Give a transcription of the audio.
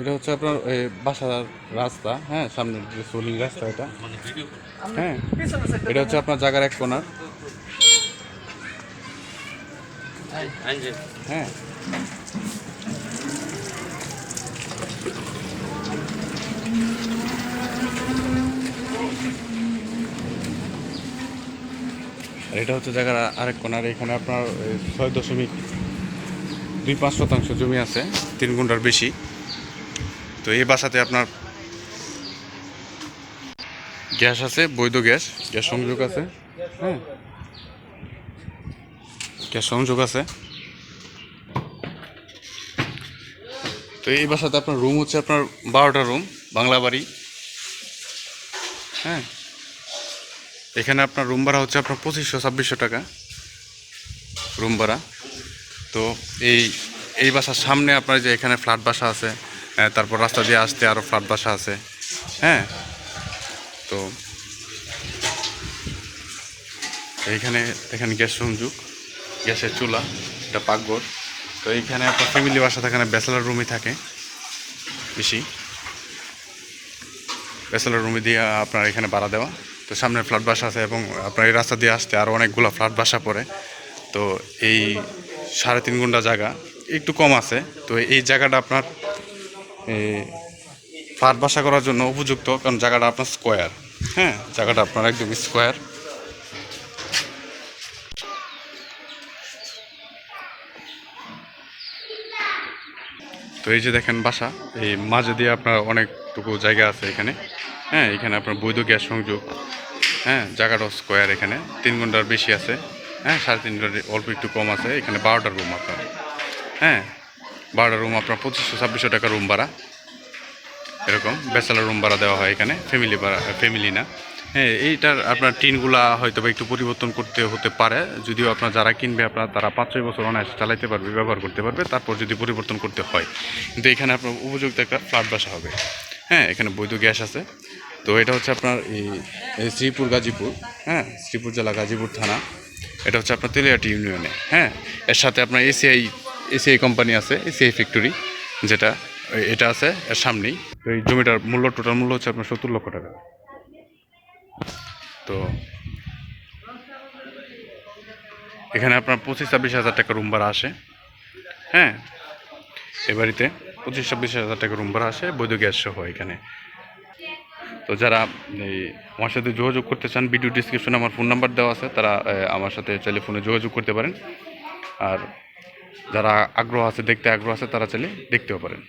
এটা হচ্ছে আপনার বাসার রাস্তা হ্যাঁ সামনের যে সোলিং রাস্তা এটা। হ্যাঁ এটা হচ্ছে আপনার জায়গার এক কোনার হ্যাঁ। এটা হচ্ছে জায়গার আরেক কোনার এখানে আপনার ছয় দশমিক দুই পাঁচ শতাংশ জমি আছে, তিন গুণটার বেশি। তো এই বাসাতে আপনার গ্যাস আছে, বৈধ গ্যাস গ্যাস সংযোগ আছে। হ্যাঁ। গ্যাস সংযোগ আছে। তো এই বাসাতে আপনার রুম হচ্ছে আপনার বারোটা রুম বাংলা বাড়ি। হ্যাঁ। এখানে আপনার রুম ভাড়া হচ্ছে আপনার পঁচিশশো, ছাব্বিশশো টাকা। রুম ভাড়া। তো এই এই বাসার সামনে আপনার যে এখানে ফ্ল্যাট বাসা আছে তারপর রাস্তা দিয়ে আসতে আরও ফ্ল্যাট বাসা আছে হ্যাঁ তো এইখানে, এখানে গ্যাস সংযোগ, গ্যাসের চুলা, এটা পাকঘর, তো এইখানে আপনার ফ্যামিলি বাসা থাকে না ব্যাচেলার রুমই থাকে, বেশি। ব্যাচেলার রুমে দিয়ে আপনার এখানে ভাড়া দেওয়া, তো সামনে ফ্ল্যাট বাসা আছে এবং আপনার এই রাস্তা দিয়ে আসতে আরও অনেকগুলো ফ্ল্যাট বাসা পড়ে, তো এই সাড়ে তিন ঘণ্টা জায়গা, একটু কম আছে। তো এই জায়গাটা আপনার ফ্ল্যাট বাসা করার জন্য উপযুক্ত, কারণ জায়গাটা আপনার স্কোয়ার হ্যাঁ জায়গাটা আপনার একদম স্কোয়ার তো এই যে দেখেন বাসা, এই মাঝে দিয়ে আপনার অনেকটুকু জায়গা আছে এখানে। হ্যাঁ এখানে আপনার বৈধ গ্যাস সংযোগ। হ্যাঁ জায়গাটাও স্কোয়ার এখানে, তিন ঘণ্টার বেশি আছে। হ্যাঁ সাড়ে তিন ঘণ্টার অল্প একটু কম আছে। এখানে বারোটা রুম আপনার। হ্যাঁ বারোটা রুম আপনার পঁচিশশো, ছাব্বিশশো টাকা রুম ভাড়া। এরকম ব্যাচেলার রুম ভাড়া দেওয়া হয় এখানে ফ্যামিলি ভাড়া ফ্যামিলি না। হ্যাঁ এইটার আপনার টিনগুলা হয়তো একটু পরিবর্তন করতে হতে পারে। যদিও আপনার যারা কিনবে, আপনার তারা পাঁচ ছয় বছর অনায়াসে চালাইতে পারবে, ব্যবহার করতে পারবে, তারপর যদি পরিবর্তন করতে হয়। কিন্তু এখানে আপনার উপযুক্ত একটা ফ্ল্যাট বাসা হবে। হ্যাঁ এখানে বৈধ গ্যাস আছে। তো এটা হচ্ছে আপনার এই শ্রীপুর গাজীপুর। হ্যাঁ শ্রীপুর জেলা গাজীপুর থানা। এটা হচ্ছে আপনার তেলিয়াটি ইউনিয়নে হ্যাঁ? এর সাথে আপনার এসিআই এসিআই কোম্পানি আছে, এসিআই ফ্যাক্টরি, যেটা, এটা আছে এর সামনেই। তো এই জমিটার মূল্য, টোটাল মূল্য হচ্ছে আপনার সত্তর লক্ষ টাকা। তো এখানে আপনার পঁচিশ ছাব্বিশ হাজার টাকা রুম ভাড়া আসে হ্যাঁ? এ বাড়িতে পঁচিশ ছাব্বিশ হাজার টাকা রুম ভাড়া আসে, বৈধ গ্যাস সহ এখানে। তো যারা এই আমার সাথে যোগাযোগ করতে চান ভিডিও ডিসক্রিপশনে আমার ফোন নাম্বার দেওয়া আছে, তারা আমার সাথে চাইলে ফোনে যোগাযোগ করতে পারেন। আর যারা আগ্রহ আছে, দেখতে আগ্রহ আছে, তারা চাইলে দেখতেও পারেন।